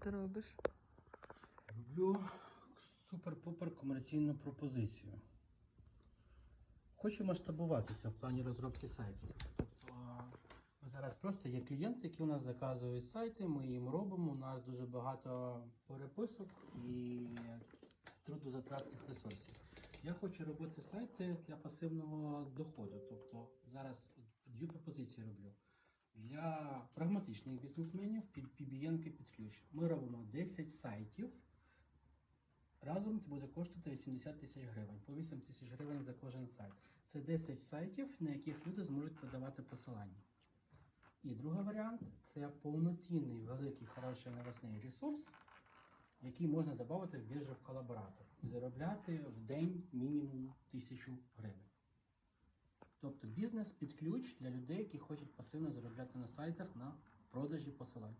ти робиш? Роблю супер-пупер комерційну пропозицію. Хочу масштабуватися в плані розробки сайтів. Тобто зараз просто є клієнти, які у нас заказують сайти, ми їм робимо. У нас дуже багато переписок і трудозатратних ресурсів. Я хочу робити сайти для пасивного доходу. Тобто зараз дві пропозиції роблю. Для прагматичних бізнесменів під PBN під ключ. Ми робимо 10 сайтів. Разом це буде коштувати 80 тисяч гривень, по 8 тисяч гривень за кожен сайт. Це 10 сайтів, на яких люди зможуть подавати посилання. І другий варіант це повноцінний, великий, хороший новосний ресурс, який можна додати в біржу в колаборатор і заробляти в день мінімум тисячу гривень. Тобто бізнес під ключ для людей, які хочуть пасивно заробляти на сайтах на продажі посилань.